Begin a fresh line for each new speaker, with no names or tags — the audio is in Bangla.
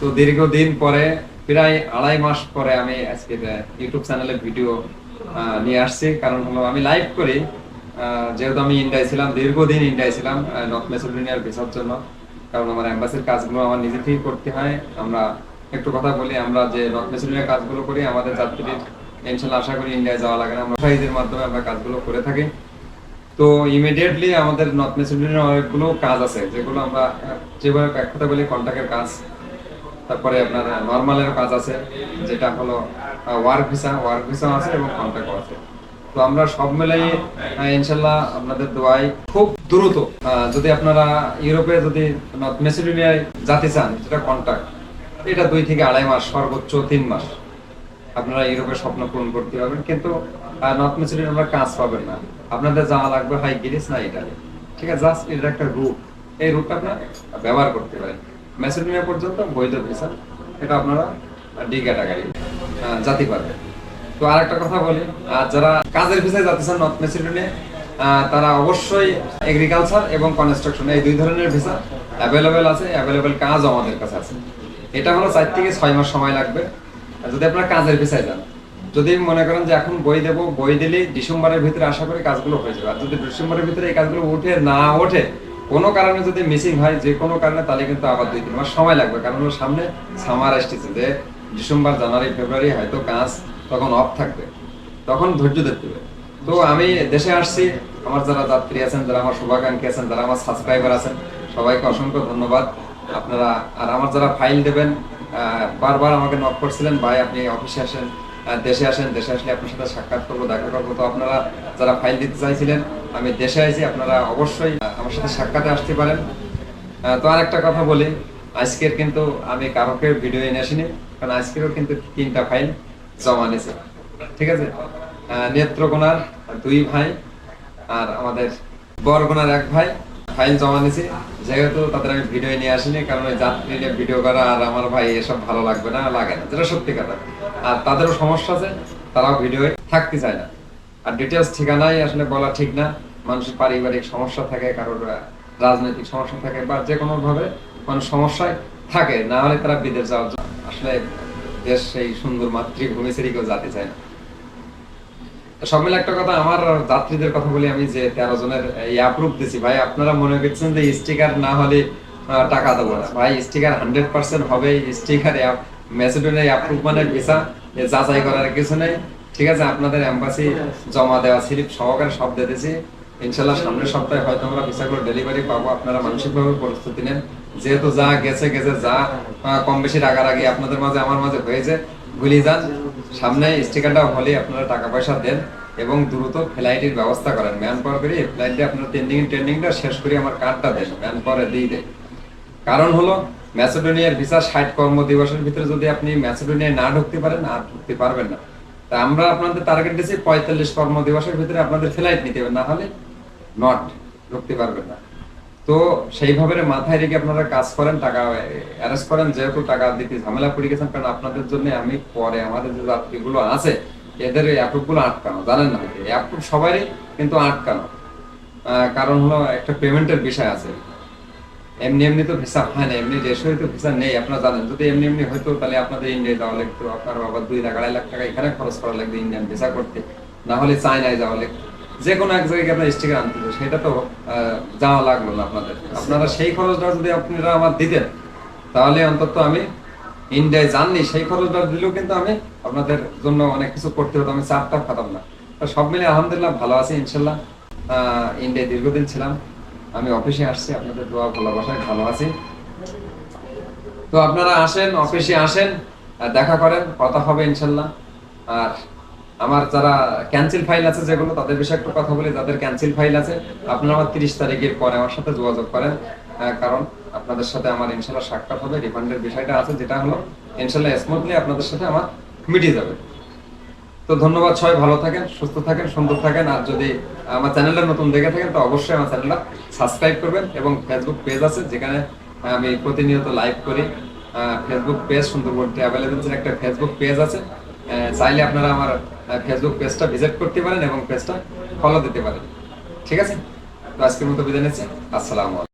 তো দীর্ঘদিন পরে, প্রায় আড়াই মাস পরে আমি আজকে ইউটিউব চ্যানেলে ভিডিও নিয়ে আসছি। কারণ হলো আমি লাইভ করি যেহেতু আমি ইন্ডিয়ায় ছিলাম, দীর্ঘদিন ইন্ডিয়ায় ছিলাম নর্থ মেসিডোনিয়ার ভিসার জন্য। কারণ আমার অ্যাম্বাসির কাজগুলো আমার নিজে থেকেই করতে হয়। আমরা একটু কথা বলি, আমরা যে নর্থ কাজগুলো করি, আমাদের যাত্রীর ইনশাল্লাহ আশা করি ইন্ডিয়ায় যাওয়া লাগে না। আমরা সাইজের মাধ্যমে আমরা কাজগুলো করে থাকি। তো ইমিডিয়েটলি আমাদের নর্থ অনেকগুলো কাজ আছে, যেগুলো আমরা, যেভাবে এক কথা বলি কন্ট্রাক্টের কাজ, তারপরে আপনার নর্মালের কাজ আছে, যেটা হলো ওয়ার্ক ভিসা ওয়ার্ক ভিসা আছে এবং কন্ট্রাক্টও আছে। তো আমরা সব মিলাই ইনশাল্লাহ আপনাদের দোয়াই খুব দ্রুত যদি আপনারা ইউরোপে যদি নর্থ মেসিডোনিয়ায় যেতে চান, যেটা কন্ট্রাক্ট এটা দুই থেকে আড়াই মাস, সর্বোচ্চ তিন মাস। আপনারা ইউরোপের স্বপ্ন পূরণ করতে পারবেন, কিন্তু নর্থ মেসিডোনিয়া আপনারা কাজ পাবেন না। আপনাদের যাওয়া লাগবে হয় গ্রিস না ইটালি ঠিক আছে জাস্ট এটা একটা রুট এই রুটটা আপনারা ব্যবহার করতে পারেন। মেসিডোনিয়া পর্যন্ত বৈধ ভিসা এটা আপনারা ডি ক্যাটাগরি জাতি পারবেন তো আর একটা কথা বলি আর যারা কাজের ভিসায় যাতে চান নর্থ মেসিডোনিয়া তারা অবশ্যই এগ্রিকালচার এবং কনস্ট্রাকশন এই দুই ধরনের ভিসা অ্যাভেলেবেল আছে অ্যাভেলেবেল কাজ আমাদের কাছে আছে। এটা হলো চার থেকে ছয় মাস সময় লাগবে। যদি আপনারা কাজের ভিসায় যান, যদি মনে করেন যে এখন বই দেবো, বই দিলেই ডিসেম্বরের ভিতরে আশা করি কাজগুলো হয়ে যাবে। আর যদি ডিসেম্বরের ভিতরে এই কাজগুলো উঠে না ওঠে, কোনো কারণে যদি মিসিং হয়, যে কোনো কারণে, তাহলে কিন্তু আবার দুই, তিন মাস সময় লাগবে। কারণ হলো সামনে সামার আসতেছে যে ডিসেম্বর, জানুয়ারি, ফেব্রুয়ারি হয়তো কাজ তখন অফ থাকবে। তখন ধৈর্য ধরতে হবে। তো আমি দেশে আসছি, আমার যারা যাত্রী আছেন, যারা আমার শুভাকাঙ্ক্ষী আছেন, যারা আমার সাবস্ক্রাইবার আছেন, সবাইকে অসংখ্য ধন্যবাদ। আপনারা আর আমার যারা ফাইল দেবেন বারবার আমাকে নক করছিলেন, ভাই আপনি অফিসে আসেন দেশে আসেন, দেশে আসলে আপনার সাথে সাক্ষাৎ করব, দেখা করব। তো আপনারা যারা ফাইল দিতে চাইছিলেন, আমি দেশে আইছি, আপনারা অবশ্যই আমার সাথে সাক্ষাতে আসতে পারেন। তো আর একটা কথা বলি, আজকের কিন্তু আমি কারোকে ভিডিও এনে আসিনি, কারণ আজকেরও কিন্তু তিনটা ফাইল জমা নিয়েছে। ঠিক আছে? নেত্রকোনার দুই ভাই আর আমাদের বরগুনার এক ভাই, ফাইল জমা নিয়েছে। যেহেতু তাদের আমি ভিডিও নিয়ে আসিনি, কারণ ওই যাত্রী নিয়ে ভিডিও করা আর আমার ভাই এসব ভালো লাগবে না, লাগে না, যেটা সত্যি কথা। আর তাদেরও সমস্যা আছে, তারাও ভিডিও থাকতে চায় না। আর ডিটেলস ঠিকানাই আসলে বলা ঠিক না। মানুষের পারিবারিক সমস্যা থাকে, কারোর রাজনৈতিক সমস্যা থাকে বা যে কোনো ভাবে মানুষ সমস্যায় থাকে, না হলে তারা বিদেশ যাওয়ার আসলে দেশ সেই সুন্দর মাতৃভূমি কেউ যেতে চায় না। একটা কথা, আমার যাত্রীদের কথা বলি আমি যে তেরো জনের অ্যাপ্রুভ দিছি। ভাই, আপনারা মনে করছেন যে স্টিকার না হলে টাকা দেবো না। ভাই স্টিকার হান্ড্রেড পার্সেন্ট হবে। স্টিকার মেসিডোনিয়া অ্যাপ্রুভ মানে ভিসা যাচাই করার কিছু নেই। ঠিক আছে, আপনাদের এম্বাসি জমা দেওয়া স্লিপ সহকারে সব দিতেছি ইনশাল্লাহ সামনের সপ্তাহে হয়তো আমরা ভিসাগুলো ডেলিভারি পাবো। আপনারা মানসিকভাবে প্রস্তুতি নেন। যেহেতু যা গেছে গেছে, যা কম বেশি রাগারাগি আপনাদের মাঝে, আমার মাঝে হয়েছে ভুলে যান। সামনে স্টিকারটা হলে আপনারা টাকা পয়সা দেন এবং দ্রুত ফ্লাইটের ব্যবস্থা করেন। ম্যান পাওয়ার করে ফ্লাইটে আপনার ট্রেন্ডিং ট্রেন্ডিংটা শেষ করে আমার কার্ডটা দেন। ম্যান পাওয়ারে দিয়ে দেন। কারণ হলো, ম্যাসেডোনিয়ার ভিসা ষাট কর্ম দিবসের ভিতরে যদি আপনি ম্যাসেডোনিয়ায় না ঢুকতে পারেন, আর ঢুকতে পারবেন না। তা আমরা আপনাদের টার্গেট দিয়েছি পঁয়তাল্লিশ কর্ম দিবসের ভিতরে আপনাদের ফ্লাইট নিতে হবে, না হলে নট ঢুকতে পারবেন না। তো সেইভাবে মাথায় রেখে আপনারা কাজ করেন, টাকা অ্যারেস্ট করেন, যেহেতু টাকা দিতে ঝামেলা পড়ে গেছেন কারণ আপনাদের জন্য আমি পরে আমাদের যে যাত্রীগুলো আছে, এদের এই অ্যাপ্রুভগুলো আটকানো, জানেন না? অ্যাপ্রুভ সবারই কিন্তু আটকানো। কারণ হলো একটা পেমেন্টের বিষয় আছে। এমনি এমনি তো ভিসা হয় না, এমনি দেশে তো ভিসা নেই, আপনারা জানেন। যদি এমনি এমনি হয়তো তাহলে আপনাদের ইন্ডিয়ায় যাওয়া লাগতো, আপনার আবার দুই লাখ, আড়াই লাখ টাকা এখানে খরচ করা লাগবে ইন্ডিয়ান ভিসা করতে। না হলে চায়নায় যাওয়া লাগতো। যে কোনো এক জায়গায় আপনার স্টিকার আনতে সেটা তো যাওয়া লাগল না আপনাদের। আপনারা সেই খরচটা যদি আপনারা আমার দিতেন তাহলে অন্তত আমি ইন্ডিয়ায় যাননি সেই খরচটা দিলেও কিন্তু আমি আপনাদের জন্য অনেক কিছু করতে হতো আমি চাপটা খাতাম না। সব মিলে আলহামদুলিল্লাহ ভালো আছি ইনশাল্লাহ। ইন্ডিয়ায় দীর্ঘদিন ছিলাম আমি অফিসে আসছি আপনাদের দোয়া ভালোবাসায় ভালো আছি। তো আপনারা আসেন অফিসে আসেন দেখা করেন কথা হবে ইনশাল্লাহ। আর আমার যারা ক্যান্সেল ফাইল আছে যেগুলো, তাদের বিষয়ে একটু কথা বলি। যাদের ক্যান্সেল ফাইল আছে, আপনারা আমার তিরিশ তারিখের পরে আমার সাথে যোগাযোগ করেন কারণ আপনাদের সাথে আমার ইনশাল্লাহ সাক্ষাৎ হবে রিফান্ডের বিষয়টা আছে, যেটা হলো ইনশাল্লাহ স্মুথলি আপনাদের সাথে আমার মিটিয়ে যাবে। তো ধন্যবাদ সবাই, ভালো থাকেন, সুস্থ থাকেন, সুন্দর থাকেন। আর যদি আমার চ্যানেলটা নতুন দেখে থাকেন, তো অবশ্যই আমার চ্যানেলটা সাবস্ক্রাইব করবেন এবং ফেসবুক পেজ আছে, যেখানে আমি প্রতিনিয়ত লাইভ করি। ফেসবুক পেজ সুন্দরবন ট্রাভেল এজেন্সির একটা ফেসবুক পেজ আছে চাইলে আপনারা আমার ফেসবুক পেজটা ভিজিট করতে পারেন এবং পেজটা ফলো দিতে পারেন। ঠিক আছে? তো আজকের মতো বিদায় নিচ্ছি। আসসালামু